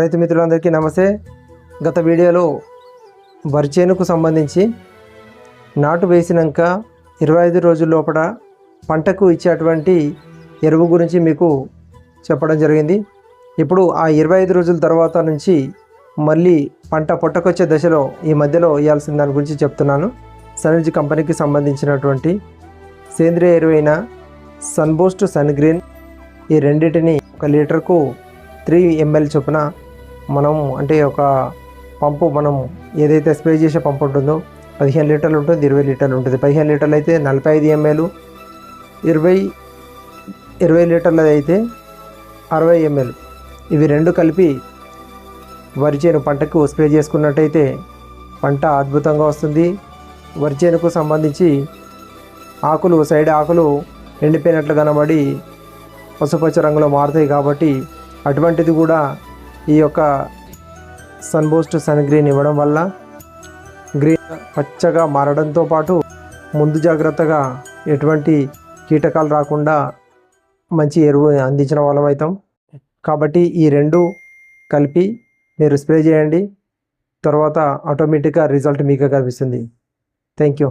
రైతు మిత్రులందరికీ నమస్తే. గత వీడియోలో వరి చేనుకు సంబంధించి నాటు వేసినాక ఇరవై ఐదు రోజుల లోపల పంటకు ఇచ్చేటువంటి ఎరువు గురించి మీకు చెప్పడం జరిగింది. ఇప్పుడు ఆ ఇరవై ఐదు రోజుల తర్వాత నుంచి మళ్ళీ పంట పొట్టకొచ్చే దశలో ఈ మధ్యలో ఇవ్వాల్సిన దాని గురించి చెప్తున్నాను. సనర్జ్ కంపెనీకి సంబంధించినటువంటి సేంద్రియ ఎరువైన సన్బూస్ట్ సన్ గ్రీన్ ఈ రెండింటిని ఒక లీటర్కు త్రీ ఎంఎల్ చొప్పున మనం అంటే ఒక పంపు మనం ఏదైతే స్ప్రే చేసే పంపు ఉంటుందో పదిహేను లీటర్లు ఉంటుంది ఇరవై లీటర్లు ఉంటుంది. పదిహేను లీటర్లు అయితే నలభై ఐదు ఎంఎల్ ఇరవై ఇరవై లీటర్లది అయితే అరవై ఎంఎల్ ఇవి రెండు కలిపి వరి చేను పంటకు స్ప్రే చేసుకున్నట్టయితే పంట అద్భుతంగా వస్తుంది. వరి చేనుకు సంబంధించి ఆకులు సైడ్ ఆకులు ఎండిపోయినట్లు కనబడి పసుపచ్చ రంగులో మారుతాయి కాబట్టి అటువంటిది కూడా ఈ యొక్క సన్బూస్ట్ సన్ గ్రీన్ ఇవ్వడం వల్ల గ్రీన్ పచ్చగా మారడంతో పాటు ముందు జాగ్రత్తగా ఎటువంటి కీటకాలు రాకుండా మంచి ఎరువు అందించిన వాళ్ళం అవుతాం. కాబట్టి ఈ రెండు కలిపి మీరు స్ప్రే చేయండి. తర్వాత ఆటోమేటిక్గా రిజల్ట్ మీకు కనిపిస్తుంది. Thank you